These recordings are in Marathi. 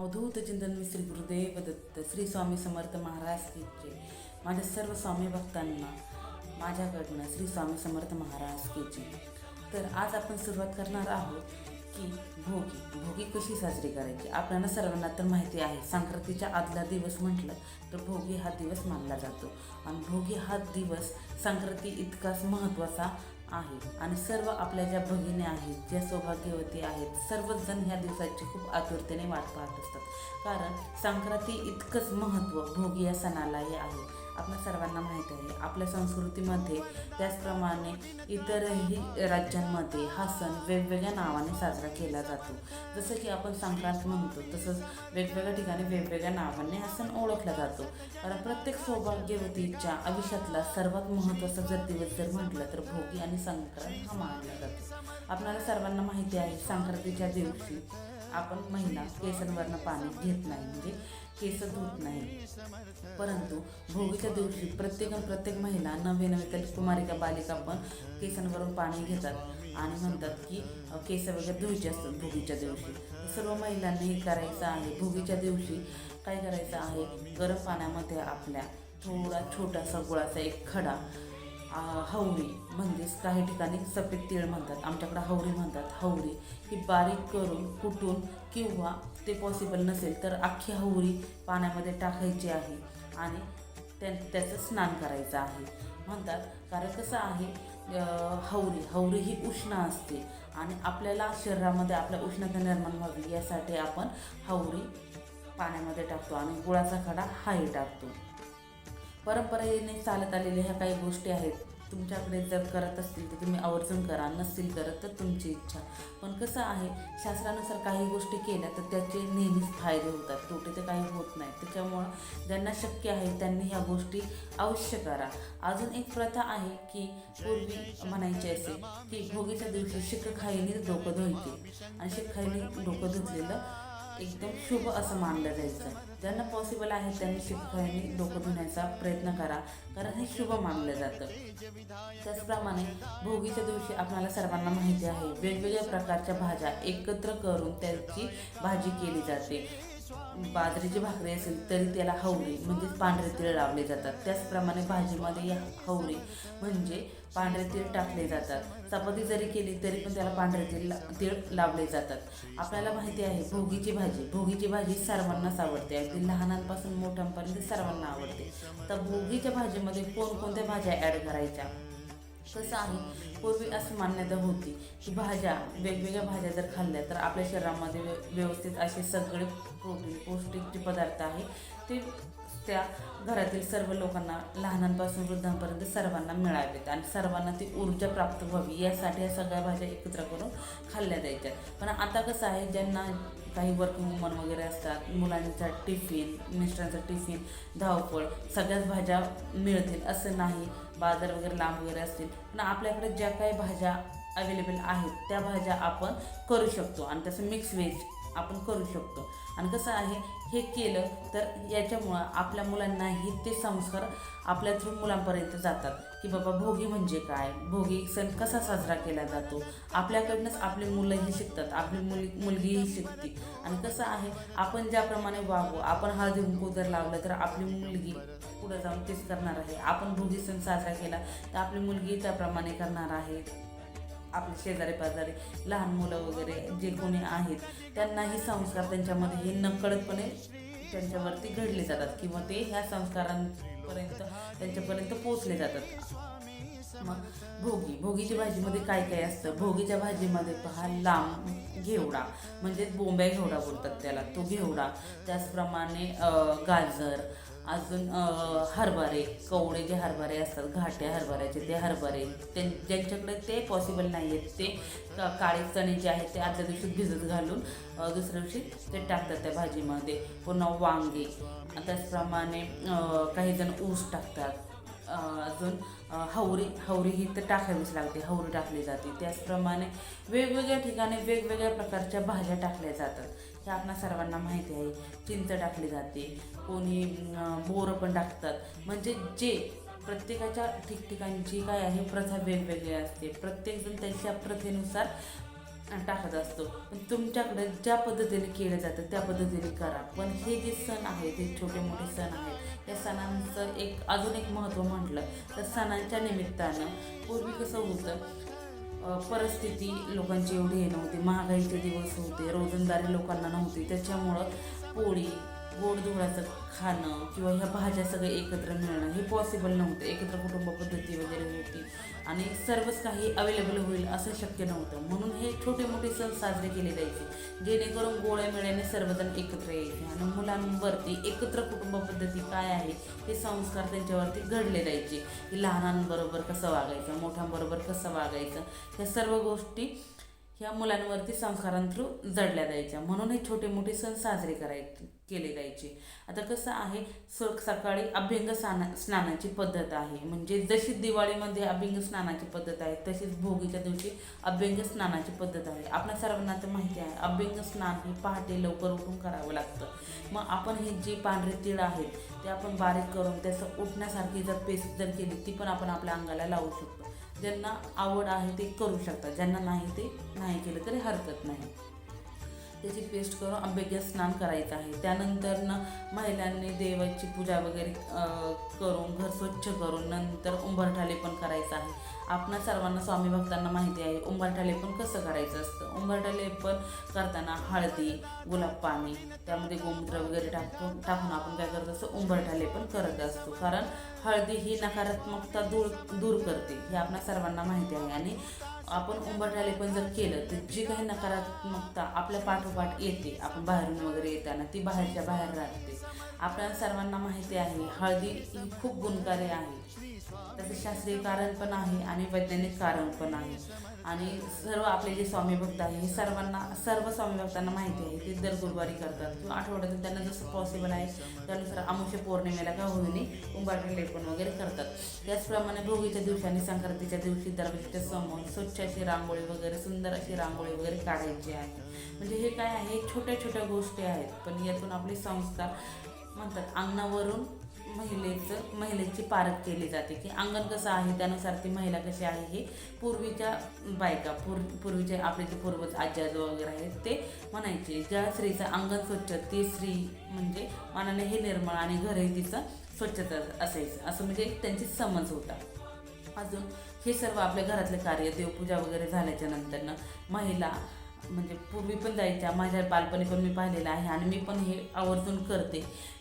अवधूत चिंतन मी श्री गुरुदेव दत्त श्री स्वामी समर्थ महाराज की माझ्या सर्व स्वामी भक्तांना माझ्याकडनं श्री स्वामी समर्थ महाराज की तर आज आपण सुरुवात करणार आहोत की भोगी भोगी कशी साजरी करायची? आपल्याला सर्वांना तर माहिती आहे संक्रांतीच्या आदला दिवस म्हटलं तर भोगी हा दिवस मानला जातो. आणि भोगी हा दिवस संक्रांती इतकाच महत्त्वाचा आहे आणि सर्व आपल्या ज्या भगिनी आहेत ज्या सौभाग्यवती आहेत सर्वजण ह्या दिवसाची खूप आतुरतेने वाट पाहत असतात. कारण संक्रांती इतकंच महत्त्व भोगी या सणालाही आहे. आपल्या सर्वांना माहीत आहे आपल्या संस्कृतीमध्ये त्याचप्रमाणे इतरही राज्यांमध्ये हा सण वेगवेगळ्या नावाने साजरा केला जातो. जसं की आपण संक्रांत म्हणतो तसंच वेगवेगळ्या ठिकाणी वेगवेगळ्या नावाने हा सण ओळखला जातो. कारण प्रत्येक सौभाग्यवतीच्या आयुष्यातला सर्वात महत्त्वाचा जर दिवस जर म्हटलं तर भोगी आणि संक्रांत हा मानला जातो. आपल्याला सर्वांना माहिती आहे संक्रांतीच्या दिवशी आपण महिला केसांवरनं पाणी घेत नाही म्हणजे केस धुत नाही. परंतु भोगीच्या दिवशी प्रत्येक प्रत्येक महिला नवे नवे तर कुमारिका बालिका पण केसांवरून पाणी घेतात आणि म्हणतात की केस वगैरे धुवायचे असतात भोगीच्या दिवशी. सर्व महिलांनी हे करायचं आहे. भोगीच्या दिवशी काय करायचं आहे? गरम पाण्यामध्ये आपल्या थोडा छोटासा गुळाचा एक खडा हवरी म्हणजेच काही ठिकाणी सफेद तीळ म्हणतात आमच्याकडे हवरी म्हणतात हवरी. ही बारीक करून कुटून किंवा ते पॉसिबल नसेल तर अख्खी हवरी पाण्यामध्ये टाकायची आहे आणि त्या त्याचं स्नान करायचं आहे. म्हणतात कारण कसं आहे हवरी हवरी ही उष्ण असते आणि आपल्याला शरीरामध्ये आपल्या उष्णता निर्माण व्हावी यासाठी आपण हवरी पाण्यामध्ये टाकतो आणि गुळाचा खडा हाही टाकतो. परंपरेने चालत आलेल्या ह्या काही गोष्टी आहेत. तुमच्याकडे जर करत असतील तर तुम्ही आवर्जून करा. नसतील करत तर तुमची इच्छा. पण कसं आहे शास्त्रानुसार काही गोष्टी केल्या तर त्याचे नेहमीच फायदे होतात. तोटे तर काही होत नाही त्याच्यामुळं ज्यांना शक्य आहे त्यांनी ह्या गोष्टी अवश्य करा. अजून एक प्रथा आहे की पूर्वी म्हणायची असे की भोगीच्या दिवशी शिकखाईने डोकं धुवायचे. आणि शिकखाईने डोकं धुतलेलं एकदम शुभ असं मानलं जायचं. ज्यांना पॉसिबल आहे त्यांनी शिकखाईने डोकं धुण्याचा प्रयत्न करा. कारण हे शुभ मानलं जातं. त्याचप्रमाणे भोगीच्या दिवशी आपल्याला सर्वांना माहिती आहे वेगवेगळ्या प्रकारच्या भाज्या एकत्र करून त्याची भाजी केली जाते. बाजरीची भाकरी असेल तरी त्याला हवरे म्हणजेच पांढरे तीळ लावले जातात. त्याचप्रमाणे भाजीमध्ये या म्हणजे पांढरे तीळ टाकले जातात. चपाती जरी केली तरी पण त्याला पांढरे तीळ ला- तीळ लावले जातात. आपल्याला माहिती आहे भोगीची भाजी. भोगीची भाजी सर्वांनाच आवडते. अगदी लहानांपासून मोठ्यांपर्यंत सर्वांना आवडते. तर भोगीच्या भाजीमध्ये कोणकोणत्या भाज्या ॲड करायच्या? कसं आहे? पूर्वी अशी मान्यता होती की भाज्या वेगवेगळ्या भाज्या जर खाल्ल्या तर आपल्या शरीरामध्ये व्यवस्थित असे सगळे प्रोटीन पौष्टिक जे पदार्थ आहे ते त्या घरातील सर्व लोकांना लहानांपासून वृद्धांपर्यंत सर्वांना मिळावेत आणि सर्वांना ती ऊर्जा प्राप्त व्हावी यासाठी या सगळ्या भाज्या एकत्र करून खाल्ल्या जायच्या. पण आता कसं आहे ज्यांना काही वर्किंग वुमन वगैरे असतात मुलांचा टिफिन मिस्टरांचा टिफिन धावपळ सगळ्याच भाज्या मिळतील असं नाही बाजार वगैरे लांब वगैरे असतील पण आपल्याकडे ज्या काही भाज्या अवेलेबल आहेत त्या भाज्या आपण करू शकतो आणि तसं मिक्स व्हेज आपण करू शकतो. आणि कसं आहे हे केलं तर याच्यामुळं आपल्या मुलांनाही ते संस्कार आपल्या थ्रू मुलांपर्यंत जातात. की बाबा भोगी म्हणजे काय? भोगी सण कसा साजरा केला जातो? आपल्याकडनंच आपली मुलंही शिकतात आपली मुल मुलगीही शिकते. आणि कसं आहे आपण ज्याप्रमाणे वागू आपण हळदी कुंकू जर लावलं तर आपली मुलगी पुढं जाऊन तेच करणार आहे. आपण भोगी सण साजरा केला तर आपली मुलगी त्याप्रमाणे करणार आहे. आपले शेजारी पाजारी लहान मुलं वगैरे जे कोणी आहेत त्यांना हे संस्कार त्यांच्यामध्ये हे नकळतपणे त्यांच्यावरती घडले जातात किंवा ते ह्या संस्कारांपर्यंत त्यांच्यापर्यंत पोचले जातात. मग भोगी भोगीच्या भाजीमध्ये काय काय असतं? भोगीच्या भाजीमध्ये पहा लांब घेवडा म्हणजे बोंब्या घेवडा बोलतात त्याला. तो घेवडा त्याचप्रमाणे गाजर अजून हरभरे कवडे जे हरभरे असतात घाट्या हरभऱ्याचे ते हरभरे त्यां ज्यांच्याकडे ते पॉसिबल नाही आहेत ते काळे चणे जे आहेत ते आदल्या दिवशी भिजत घालून दुसऱ्या दिवशी ते टाकतात त्या भाजीमध्ये. पुन्हा वांगे. त्याचप्रमाणे काही जण ऊस टाकतात. अजून हवरी हवरी ही तर टाकावीच लागते हवरी टाकली जाते. त्याचप्रमाणे वेगवेगळ्या ठिकाणी वेगवेगळ्या प्रकारच्या भाज्या टाकल्या जातात. हे आपणा सर्वांना माहिती आहे चिंच टाकली जाते. कोणी बोरं पण टाकतात. म्हणजे जे प्रत्येकाच्या ठिकठिकाणची काय आहे प्रथा वेगवेगळी असते. प्रत्येकजण त्याच्या प्रथेनुसार टाकत असतो. पण तुमच्याकडे ज्या पद्धतीने केलं जातं त्या पद्धतीने करा. पण हे जे सण आहेत हे छोटे मोठे सण आहेत या सणांचं एक अजून एक महत्त्व म्हटलं तर सणांच्या निमित्तानं पूर्वी कसं होतं परिस्थिती लोकांची एवढी हे नव्हती. महागाईचे दिवस होते रोजंदारी लोकांना नव्हती. त्याच्यामुळं पोळी गोडधोडाचं खाणं किंवा ह्या भाज्या सगळे एकत्र मिळणं हे पॉसिबल नव्हतं. एकत्र कुटुंब पद्धती वगैरे होती. आणि सर्वच काही अवेलेबल होईल असं शक्य नव्हतं. म्हणून हे छोटे मोठे सण साजरे केले जायचे. जेणेकरून गोळ्या मिळ्याने सर्वजण एकत्र यायचे. आणि मुलांवरती एकत्र कुटुंब पद्धती काय आहे हे संस्कार त्यांच्यावरती घडले जायचे. की लहानांबरोबर कसं वागायचं मोठ्यांबरोबर कसं वागायचं ह्या सर्व गोष्टी ह्या मुलांवरती संस्कारांथ्रू जडल्या जायच्या. म्हणून हे छोटे मोठे सण साजरे कराय केले जायचे. आता कसं आहे स सकाळी अभ्यंग स्नाना स्नानाची पद्धत आहे. म्हणजे जशी दिवाळीमध्ये अभ्यंग स्नानाची पद्धत आहे तशीच भोगीच्या दिवशी अभ्यंग स्नानाची पद्धत आहे. आपल्या सर्वांना तर माहिती आहे अभ्यंग स्नान हे पहाटे लवकर उठून करावं लागतं. मग आपण हे जे पांढरे तीळ आहेत ते आपण बारीक करून त्याचं उठण्यासारखी जर पेस्ट जर केली ती पण आपण आपल्या अंगाला लावू शकतो. ज्यांना आवड आहे ते करू शकतात. ज्यांना नाही ते नाही केलं तरी हरकत नाही. त्याची पेस्ट करून आंबेग्या स्नान करायचं आहे. त्यानंतर ना महिलांनी देवाची पूजा वगैरे करून घर स्वच्छ करून नंतर उंबरठाले पण करायचं आहे. आपणा सर्वांना स्वामी भक्तांना माहिती आहे उंबरठाले पण कसं करायचं असतं? उंबरठाले पण करताना हळदी गुलाब पाणी त्यामध्ये गोमूत्र वगैरे टाकून टाकून आपण काय करत असतो? उंबरठाले पण करत असतो. कारण हळदी ही नकारात्मकता दूर दूर करते हे आपणा सर्वांना माहिती आहे. आणि आपण उंबरठाले पण जर केलं तर जी काही नकारात्मकता आपल्या पाठोपाठ येते आपण बाहेरून वगैरे येताना ती बाहेरच्या बाहेर राहते. आपल्या सर्वांना माहिती आहे हळदी ही खूप गुणकारी आहे. त्याचं शास्त्रीय कारण पण आहे आणि वैज्ञानिक कारण पण आहे. आणि सर्व आपले जे स्वामी भक्त आहे हे सर्वांना सर्व स्वामी भक्तांना माहिती आहे ते दर गुरुवारी करतात. किंवा आठवड्यातून त्यांना जसं पॉसिबल आहे त्यानुसार अमुष्य पौर्णिमेला का होईनी उंबारटे लेपण वगैरे करतात. त्याचप्रमाणे भोगीच्या दिवशी आणि संक्रांतीच्या दिवशी दरवाजाच्या समोर स्वच्छ अशी रांगोळी वगैरे सुंदर अशी रांगोळी वगैरे काढायची आहे. म्हणजे हे काय आहे? छोट्या छोट्या गोष्टी आहेत. पण यातून आपले संस्कार म्हणतात अंगणावरून महिलेचं महिलेची पारख केली जाते की अंगण कसं आहे त्यानुसार ती महिला कशी आहे हे पूर्वीच्या बायका पूर पूर्वीचे आपले जे पूर्वज आजी आजो वगैरे आहेत ते म्हणायचे ज्या स्त्रीचं अंगण स्वच्छ ती स्त्री म्हणजे मनाने हे निर्मळ आणि घरही तिचं स्वच्छता असायचं. असं म्हणजे एक त्यांची समज होता. अजून हे सर्व आपल्या घरातले कार्य देवपूजा वगैरे झाल्याच्या नंतरनं महिला म्हणजे पूर्वी पण जायच्या माझ्या बालपणी पण मी पाहिलेलं आहे आणि मी पण हे आवर्जून करते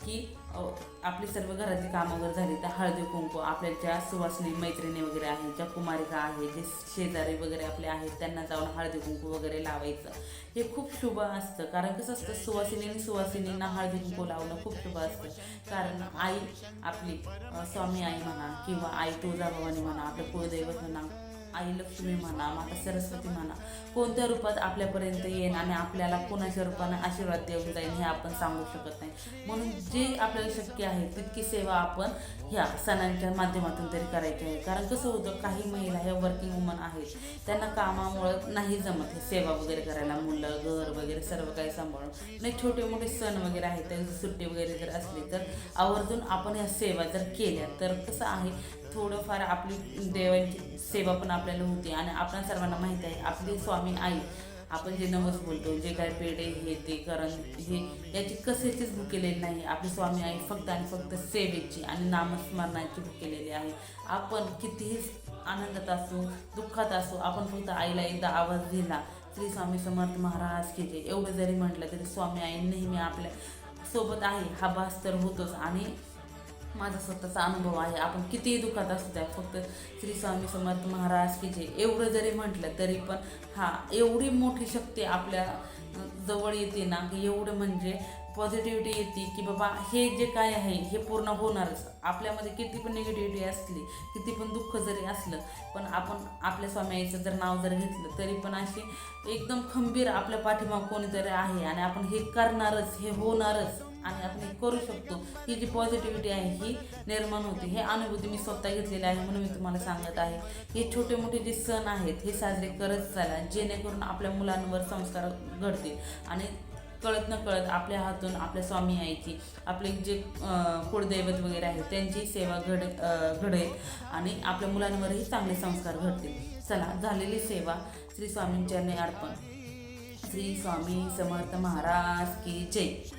की आपली सर्व घरातली कामं वगैरे झाली तर हळदी कुंकू आपल्या ज्या सुवासिनी मैत्रिणी वगैरे आहेत ज्या कुमारिका आहेत जे शेजारी वगैरे आपले आहेत त्यांना जाऊन हळदी कुंकू वगैरे लावायचं. हे खूप शुभ असतं. कारण कसं असतं सुवासिनी आणि सुवासिनींना हळदी कुंकू लावणं खूप शुभ असतं. कारण आई आपली स्वामी आई म्हणा किंवा आई तुळजाभवानी म्हणा आपलं कुळदैवत म्हणा आई लक्ष्मी म्हणा माता सरस्वती म्हणा कोणत्या रूपात आपल्यापर्यंत येईन आणि आपल्याला कोणाच्या रूपाने आशीर्वाद देऊन जाईल हे आपण सांगू शकत नाही. म्हणून जे आपल्याला शक्य आहे तितकी सेवा आपण ह्या सणांच्या माध्यमातून तरी करायची आहे. कारण कसं होतं काही महिला ह्या वर्किंग वुमन आहेत. त्यांना कामामुळं नाही जमत हे सेवा वगैरे करायला. मुलं घर वगैरे सर्व काही सांभाळून. नाही छोटे मोठे सण वगैरे आहेत त्यांची सुट्टी वगैरे जर असली तर आवर्जून आपण ह्या सेवा जर केल्या तर कसं आहे थोडंफार आपली देवांची सेवा पण आपल्याला होते आणि आपण सर्वांना माहिती आहे आपली स्वामी आई आपण जे नवस बोलतो जे काय पेढे हे ते करण हे याची कशाचीच भूक केलेली नाही. आपली स्वामी आई फक्त आणि फक्त सेवेची आणि नामस्मरणाची भूक केलेली आहे. आपण कितीही आनंदात असू दुःखात असू आपण फक्त आईला एकदा आवाज दिला श्री स्वामी समर्थ महाराज की एवढं जरी म्हटलं तरी स्वामी आई नेहमी आपल्यासोबत आहे. हा भास तर होतोच आणि माझा स्वतःचा अनुभव आहे. आपण कितीही दुःखात असू द्या फक्त श्री स्वामी समर्थ महाराज की जे एवढं जरी म्हटलं तरी पण हा एवढी मोठी शक्ती आपल्या जवळ येते ना की एवढं म्हणजे पॉझिटिव्हिटी येते की बाबा हे जे काय आहे हे पूर्ण होणारच. आपल्यामध्ये किती पण निगेटिव्हिटी असली किती पण दुःख जरी असलं पण आपण आपल्या स्वामी आईचं जर नाव जर घेतलं तरी पण अशी एकदम खंबीर आपल्या पाठीमाग कोणीतरी आहे आणि आपण हे करणारच हे होणारच. आणि आपण हे करू शकतो. ही जी पॉझिटिव्हिटी आहे ही निर्माण होते. हे अनुभूती मी स्वतः घेतलेली आहे म्हणून मी तुम्हाला सांगत आहे. हे छोटे मोठे जे सण आहेत हे साजरे करत चाला जेणेकरून आपल्या मुलांवर संस्कार घडतील. आणि कळत न कळत आपल्या हातून आपल्या स्वामी आईची आपले जे कुळदैवत वगैरे आहेत त्यांची सेवा घड घडेल आणि आपल्या मुलांवरही चांगले संस्कार घडतील. चला झालेली सेवा. श्री स्वामींच्या अर्पण. श्री स्वामी समर्थ महाराज की जय.